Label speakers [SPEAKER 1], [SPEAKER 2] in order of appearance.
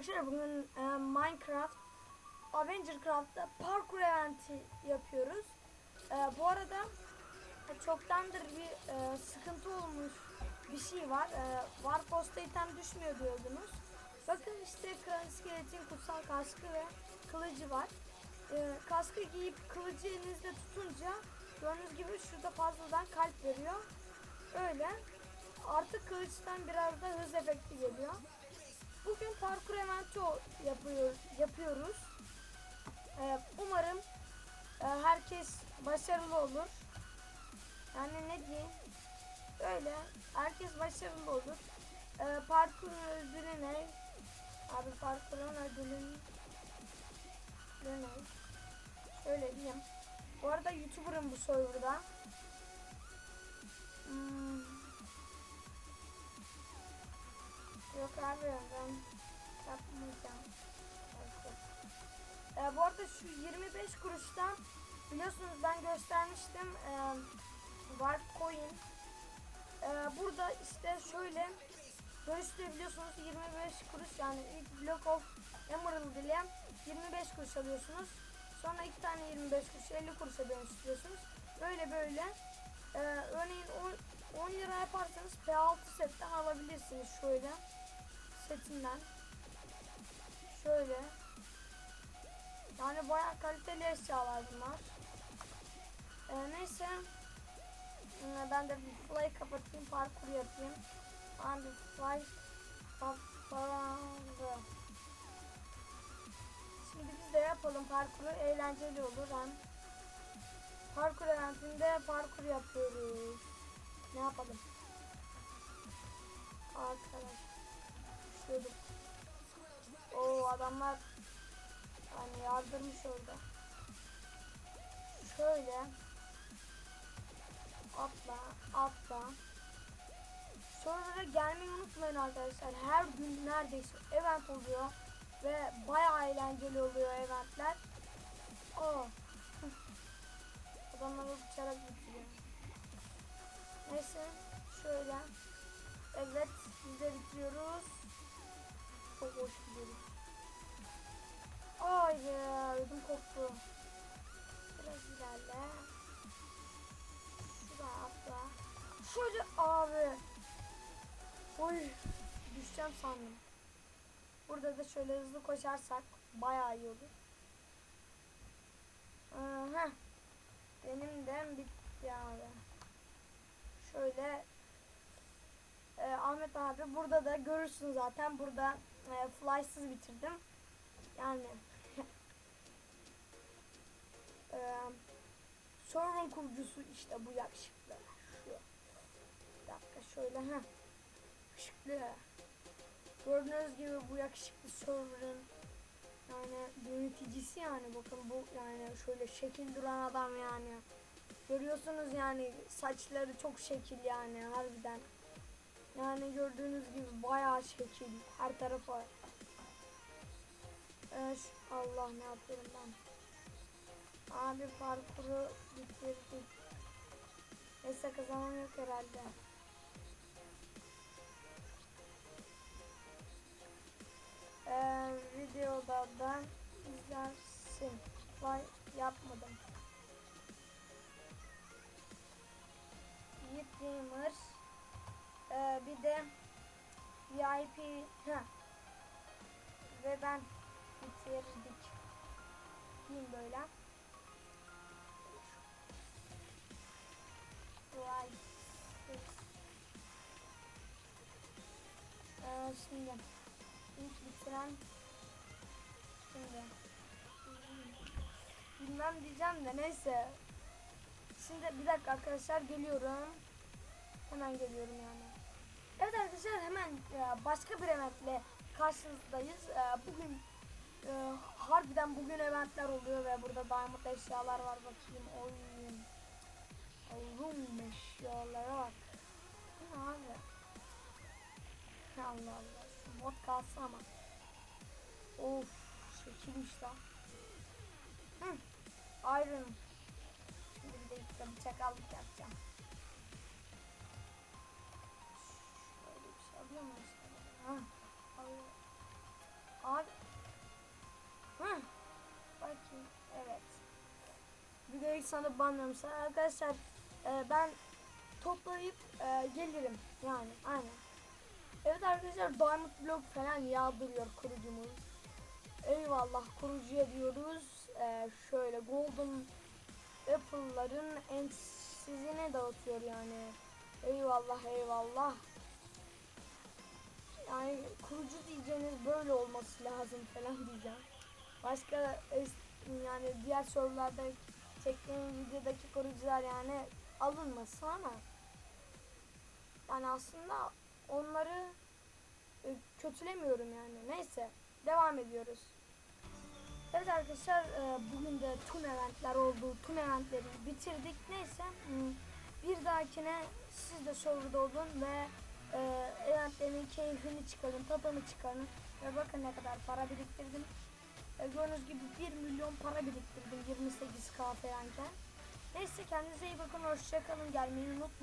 [SPEAKER 1] Arkadaşlar bugün e, Minecraft Avenger Craft'ta parkur eventi yapıyoruz. E, bu arada e, çoktandır bir e, sıkıntı olmuş bir şey var. E, Warpost'ta item düşmüyor diyordunuz. Bakın işte Kral İskelet'in kutsal kaskı ve kılıcı var. E, kaskı giyip kılıcı elinizde tutunca gördüğünüz gibi şurada fazladan kalp veriyor. Öyle. Artık kılıçtan biraz da hız efekti geliyor. Bugün parkur eventi yapıyor, yapıyoruz. Ee, umarım e, herkes başarılı olur. Yani ne diyeyim? Öyle. Herkes başarılı olur. Ee, parkurun ödülü ne? Abi parkurun ödülü ne? Öyle diyeyim. Bu arada YouTuber'ım bu serverda. Hmm. Yok yapmayacağım. Ee, bu arada şu 25 kuruştan biliyorsunuz ben göstermiştim e, Warp Coin. Ee, burada işte şöyle dönüştürebiliyorsunuz 25 kuruş yani ilk Block of Emerald ile 25 kuruş alıyorsunuz. Sonra iki tane 25 kuruş 50 kuruşa dönüştürüyorsunuz. Böyle böyle. Ee, örneğin 10, 10 lira yaparsanız P6 setten alabilirsiniz şöyle setinden. Şöyle. Yani bayağı kaliteli eşyalar bunlar. Ee, neyse. Ee, Ben de bir fly kapatayım, parkur yapayım. Abi fly kapandı. Şimdi biz de yapalım parkuru eğlenceli olur hem. Parkur eventinde parkur yapıyoruz. Ne yapalım? Arkadaş. Şöyle. O adamlar yani yardırmış orada. Şöyle. Atla, atla. Server'a gelmeyi unutmayın arkadaşlar. Her gün neredeyse event oluyor. Ve bayağı eğlenceli oluyor eventler. Oh. Adamlar uçarak bitiriyor. Neyse. Şöyle. Evet. Biz de bitiriyoruz. Düşeceğim sandım. Burada da şöyle hızlı koşarsak bayağı iyi olur. Ee. Benim de bitti abi. Şöyle e, Ahmet abi burada da görürsün zaten burada e, flysız bitirdim. Yani e, server'ın kurucusu işte bu yakışıklı. Şu. Bir dakika şöyle ha. Yakışıklı. Gördüğünüz gibi bu yakışıklı server'ın yani yöneticisi yani bakın bu yani şöyle şekil duran adam yani. Görüyorsunuz yani saçları çok şekil yani harbiden. Yani gördüğünüz gibi bayağı şekil her tarafa. Şu- Allah ne yapıyorum ben. Abi parkuru bitirdik. Neyse kazanan yok herhalde. Videoda da izlersin. Vay yapmadım. Yiğit ee, bir de VIP heh. ve ben bitirdik. Diyeyim böyle. Vay. Ee, şimdi ilk bitiren şimdi bilmem diyeceğim de neyse. Şimdi bir dakika arkadaşlar geliyorum. Hemen geliyorum yani. Evet arkadaşlar hemen e, başka bir eventle karşınızdayız. E, Bugün e, harbiden bugün eventler oluyor ve burada diamond eşyalar var bakayım. Oyun. Mod kalsın ama. Of çekilmiş lan. Hı. Iron. Şimdi bir dakika bıçakallık yapacağım. Şöyle bir şey alıyor muyuz? Ha. Alıyor. Abi. Hı. Bakayım. Evet. Bir de ilk sana banlamışlar. Arkadaşlar e, ben toplayıp e, gelirim. Yani aynen. Arkadaşlar Diamond Block falan yağdırıyor kurucumuz. Eyvallah kurucuya diyoruz. E, şöyle Golden Apple'ların ensizine dağıtıyor yani. Eyvallah eyvallah. Yani kurucu diyeceğiniz böyle olması lazım falan diyeceğim. Başka yani diğer sorularda çektiğim videodaki kurucular yani alınmasın ama yani aslında onları kötülemiyorum yani. Neyse devam ediyoruz. Evet arkadaşlar e, bugün de tüm eventler oldu. Tüm eventleri bitirdik. Neyse hmm, bir dahakine siz de soruda olun ve e, eventlerin keyfini çıkarın, tadını çıkarın. Ve bakın ne kadar para biriktirdim. E, gördüğünüz gibi 1 milyon para biriktirdim 28k falanken. Neyse kendinize iyi bakın. Hoşçakalın. Gelmeyi unutmayın.